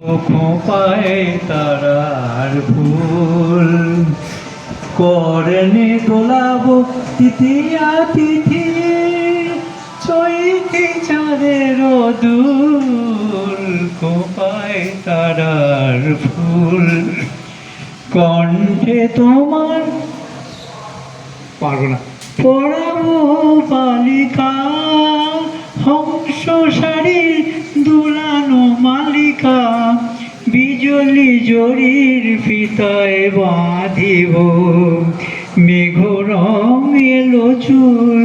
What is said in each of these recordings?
খোপায় তারার ফুল। করনে দোলাব তৃতীয়া তিথি চৈতে চাঁদের দূর খোপায় তারার ফুল। কণ্ঠে তোমার পারব না। পড়াবো বালিকা, হংস শাড়ির মালিকা বিজলি জরির ফিতায় বাঁধিব। মেঘ রং এলো চুল,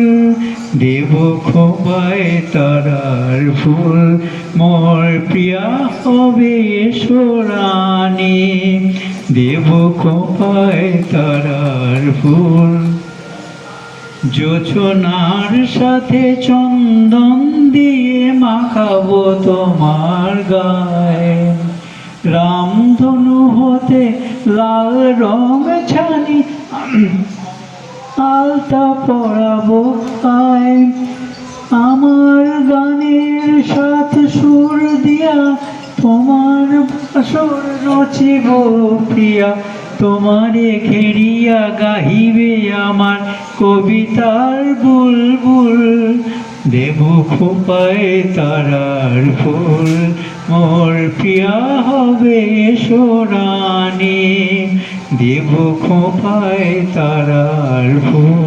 দেব খোপায় তারার ফুল। মোর প্রিয়া হবে সোরানি দেব খোপায় তারার ফুল। যোচনার সাথে চন্দন দিয়ে মাখাবো তোমার গায়ে। রামধনু হতে লাল রং ছানি, আলতা পড়াবো আমার গানের সাথ সুর দিয়া তোমার বাসর রচিব প্রিয়া। তোমারে ঘেরিয়া গাহিবে আমার কবিতার বুলবুল দেব খোপায় তারার ফুল। মোর পিয়া হবে সোরানি দেব খোপায় তারার ফুল।